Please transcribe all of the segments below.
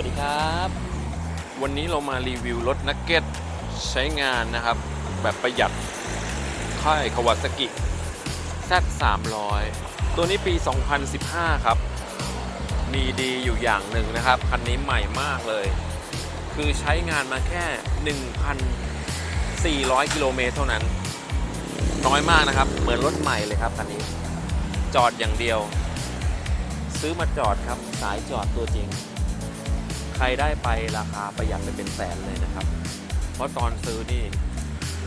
วัสดีครับ วันนี้เรามารีวิวรถนักเก็ตใช้งานนะครับ แบบประหยัดค่ายคาวาซากิ Z 300 ตัวนี้ปี 2015 ครับ มีดีอยู่อย่างหนึ่งนะครับ คันนี้ใหม่มากเลย คือใช้งานมาแค่ 1,400 กิโลเมตรเท่านั้น น้อยมากนะครับ เหมือนรถใหม่เลยครับคันนี้ จอดอย่างเดียว ซื้อมาจอดครับ สายจอดตัวจริง รได้ไปราคาประหยัดไปเป็นแสนเลยนะครับ เพราะตอนซื้อนี่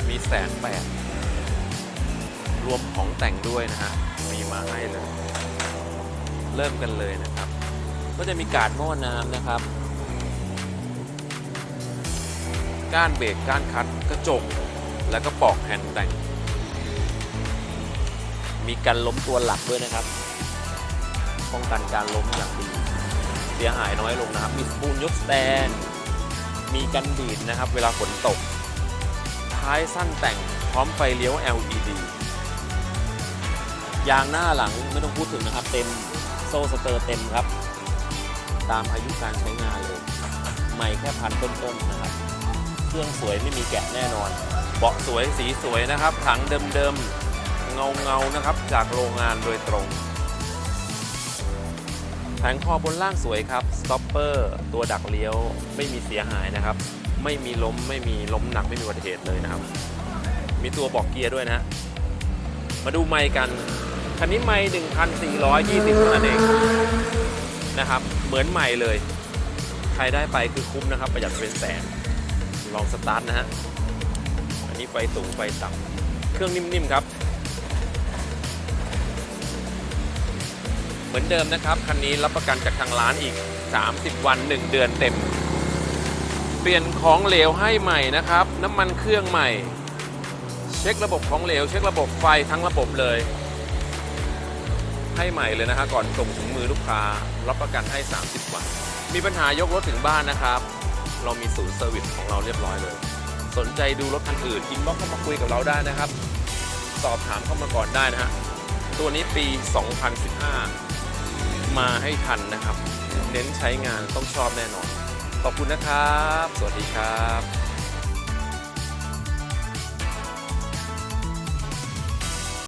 มีแสนแปดรวมของแต่งด้วยนะฮะ มีมาให้เลย เริ่มกันเลยนะครับ ก็จะมีการดหม้อน้ำนะครับ ก้านเบรกก้านคัดกระจก แล้วก็ปอกแผ่นแต่ง มีการล้มตัวหลักด้วยนะครับ ป้องกันการล้มอย่างดี สียหายน้อยลงนะครับ มีสปูนยกแตนมีกันดีดนะครับ เวลาฝนตก ท้ายสั้นแต่งพร้อมไฟเลี้ยว LED ยางหน้าหลังไม่ต้องพูดถึงนะครับ เต็มโซ่สเตอร์เต็มครับ ตามอายุการใช้งานเลย ใหม่แค่พันต้นๆนะครับ เครื่องสวยไม่มีแกะแน่นอน เบาะสวยสีสวยนะครับ ถังเดิมๆเงาๆนะครับ จากโรงงานโดยตรง แผงคอบนล่างสวยครับสต็อปเปอร์ตัวดักเลี้ยวไม่มีเสียหายนะครับ ไม่มีล้มไม่มีล้มหนักไม่มีอุบัติเหตุเลยนะครับ มีตัวบอกเกียร์ด้วยนะฮะมาดูไมค์กัน คันนี้ไมค์1,420เท่านั้นเองนะครับ เหมือนใหม่เลย ใครได้ไปคือคุ้มนะครับ ประหยัดเป็นแสน ลองสตาร์ทนะฮะ อันนี้ไฟสูงไฟต่ำเครื่องนิ่มๆครับ เหมือนเดิมนะครับ คันนี้รับประกันจากทางร้านอีก 30 วัน 1 เดือนเต็ม เปลี่ยนของเหลวให้ใหม่นะครับ น้ำมันเครื่องใหม่ เช็คระบบของเหลว เช็คระบบไฟทั้งระบบเลย ให้ใหม่เลยนะฮะก่อนส่งถึงมือลูกค้า รับประกันให้ 30 วัน มีปัญหายกรถถึงบ้านนะครับ เรามีศูนย์เซอร์วิสของเราเรียบร้อยเลย สนใจดูรถคันอื่นอินบ็อกเข้ามาคุยกับเราได้นะครับ สอบถามเข้ามาก่อนได้นะฮะตัวนี้ปี 2015 มาให้ทันนะครับ เน้นใช้งานต้องชอบแน่นอน ขอบคุณนะครับ สวัสดีครับ